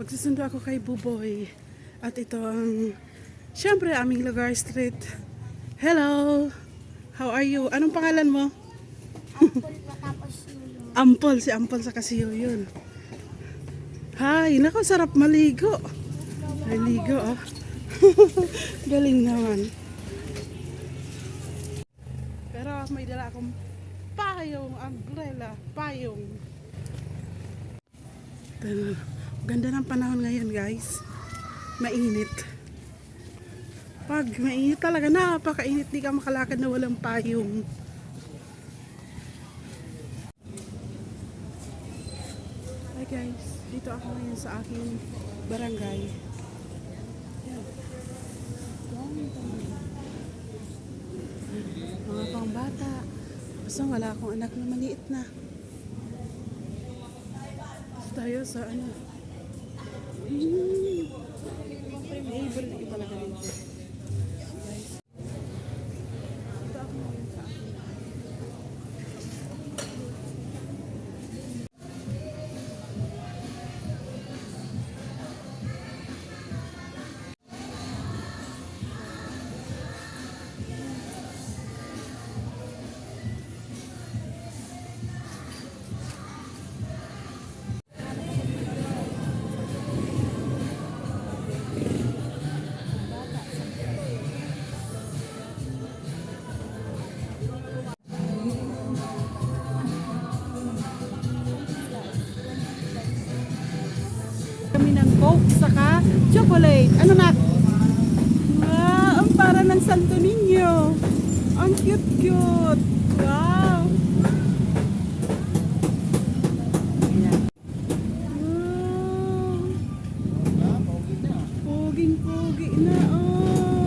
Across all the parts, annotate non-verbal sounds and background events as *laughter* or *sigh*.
Magsusundo ako kay Buboy. At ito ang, syempre, aming lugar street. Hello! How are you? Anong pangalan mo? Apple matapos yulo. *laughs* Ampol, si Ampol sa kasiyo yun. Hay, nako, sarap maligo. Maligo, oh. *laughs* Galing naman. Pero may dala akong payong, umbrella, payong. Pero, ganda ng panahon ngayon, guys. Mainit. Pag mainit talaga, napakainit, di ka makalakad na walang payong. Hi guys, dito ako ngayon sa aking barangay. Yan. Mga pang bata. Basta wala akong anak na maliit na. Tayo sa ano. Saka chocolate. Ano na? Wow, ang para ng Santo Niño. Ang cute-cute. Wow. Ayan. Wow. Puging-pugi na, oh.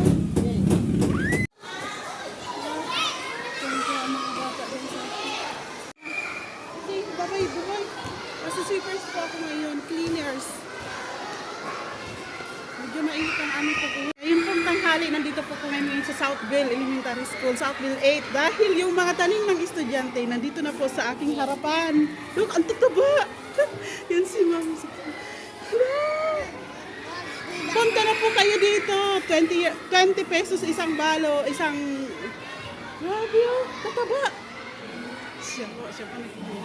Bye-bye, bye-bye. Nasa sweepers po ako ngayon, cleaners. Medyo mainit ang aming pupunan. Ngayon pong tanghali, nandito po po ngayon sa Southville Elementary School, Southville 8. Dahil yung mga tanim ng estudyante, nandito na po sa aking harapan. Look, ang tataba! *laughs* Yan si Ma'am. Punta na po kayo dito. 20, 20 pesos isang balo, isang... Grabe oh, tataba! Siya po, siya po nakikinig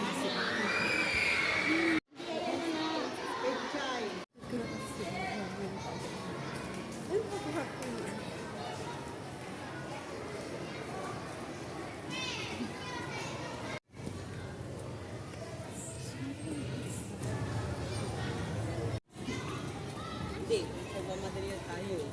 pagmamadali tayo eh.